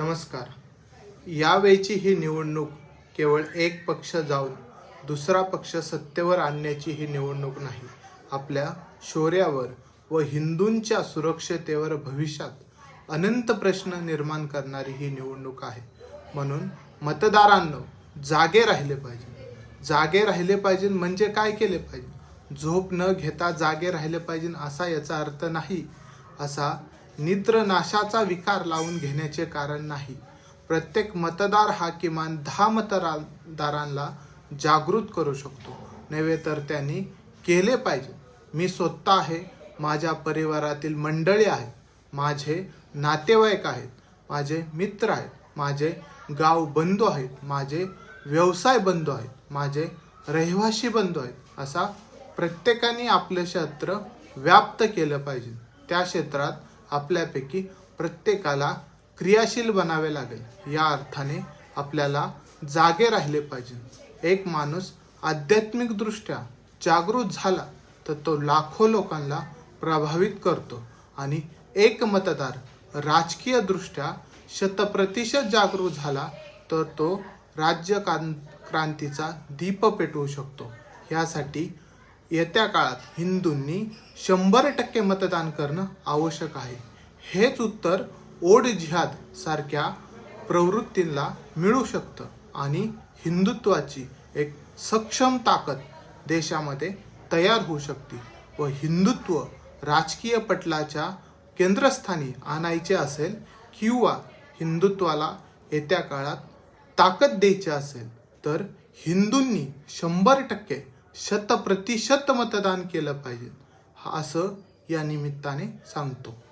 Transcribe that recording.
नमस्कार. यावेळची ही निवडणूक केवळ एक पक्ष जाऊन दुसरा पक्ष सत्तेवर आणण्याची ही निवडणूक नाही. आपल्या शौर्यावर व हिंदूंच्या सुरक्षतेवर भविष्यात अनंत प्रश्न निर्माण करणारी ही निवडणूक आहे. म्हणून मतदारांनो जागे राहिले पाहिजे. जागे राहिले पाहिजे म्हणजे काय केले पाहिजे? झोप न घेता जागे राहिले पाहिजे असा याचा अर्थ नाही. असा निद्रनाशाचा विकार लावून घेण्याचे कारण नाही. प्रत्येक मतदार हा किमान दहा मतदारांना जागृत करू शकतो. नव्हे तर त्यांनी केले पाहिजे. मी स्वतः आहे माझ्या परिवारातील मंडळी आहे माझे नातेवाईक आहेत माझे मित्र आहेत माझे गाव बंधू आहेत माझे व्यवसाय बंधू आहेत माझे रहिवासी बंधू आहेत असा प्रत्येकाने आपले क्षेत्र व्याप्त केलं पाहिजे. त्या क्षेत्रात आपल्यापैकी प्रत्येकाला क्रियाशील बनावे लागेल. या अर्थाने आपल्याला जागे राहिले पाहिजे. एक माणूस आध्यात्मिकदृष्ट्या जागृत झाला तर तो लाखो लोकांना प्रभावित करतो आणि एक मतदार राजकीयदृष्ट्या शतप्रतिशत जागृत झाला तर तो राज्य क्रांतीचा दीप पेटवू शकतो. यासाठी येत्या काळात हिंदूंनी शंभर टक्के मतदान करणं आवश्यक आहे. हेच उत्तर ओड जिहाद सारख्या प्रवृत्तींना मिळू शकतं आणि हिंदुत्वाची एक सक्षम ताकद देशामध्ये तयार होऊ शकते व हिंदुत्व राजकीय पटलाच्या केंद्रस्थानी आणायचे असेल किंवा हिंदुत्वाला येत्या काळात ताकद द्यायची असेल तर हिंदूंनी शंभर टक्के शतप्रतिशत मतदान केलं पाहिजे. हा असं या निमित्ताने सांगतो.